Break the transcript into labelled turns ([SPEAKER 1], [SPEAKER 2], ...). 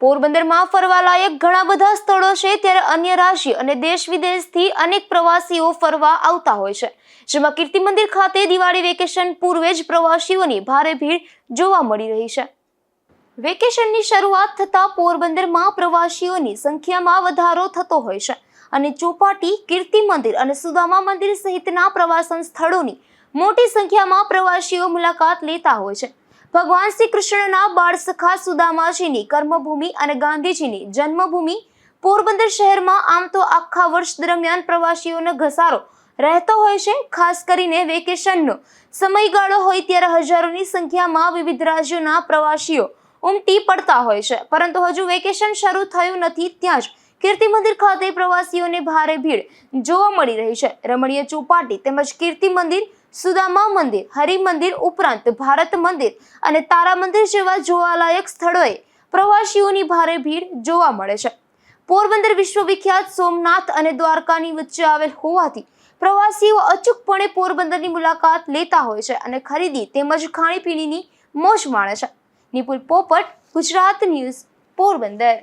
[SPEAKER 1] પોરબંદરમાં ફરવાલાયક ઘણા બધા સ્થળો છે, ત્યારે અન્ય રાજ્ય અને દેશ વિદેશથી અનેક પ્રવાસીઓ ફરવા આવતા હોય છે. જેમાં કીર્તિ મંદિર ખાતે દિવાળી વેકેશન પૂર્વે જ પ્રવાસીઓની ભારે ભીડ જોવા મળી રહી છે. વેકેશનની શરૂઆત થતાં પોરબંદરમાં પ્રવાસીઓની સંખ્યામાં વધારો થતો હોય છે અને ચોપાટી, કીર્તિ મંદિર અને સુદામા મંદિર સહિતના પ્રવાસન સ્થળોની મોટી સંખ્યામાં પ્રવાસીઓ મુલાકાત લેતા હોય છે. ભગવાન શ્રી કૃષ્ણના બાળ સખા સુદામાજીની કર્મભૂમિ અને ગાંધીજીની જન્મભૂમિ પોરબંદર શહેરમાં આમ તો આખા વર્ષ દરમિયાન પ્રવાસીઓનો ઘસારો રહેતો હોય છે. ખાસ કરીને વેકેશનનો સમયગાળો હોય ત્યારે હજારોની સંખ્યામાં વિવિધ રાજ્યોના પ્રવાસીઓ ઉમટી પડતા હોય છે. પરંતુ હજુ વેકેશન શરૂ થયું નથી ત્યાં જ કીર્તિ મંદિર ખાતે પ્રવાસીઓને ભારે ભીડ જોવા મળી રહી છે. રમણીય ચોપાટી તેમજ કીર્તિ મંદિર સુદામા મંદિર, હરિ મંદિર ઉપરાંત ભારત મંદિર અને તારા મંદિર જેવા જોવાલાયક સ્થળોએ પ્રવાસીઓની ભારે ભીડ જોવા મળે છે. પોરબંદર વિશ્વવિખ્યાત સોમનાથ અને દ્વારકાની વચ્ચે આવેલ હોવાથી પ્રવાસીઓ અચૂકપણે પોરબંદરની મુલાકાત લેતા હોય છે અને ખરીદી તેમજ ખાણીપીણીની મોજ માણે છે. નિપુલ પોપટ, ગુજરાત ન્યૂઝ, પોરબંદર.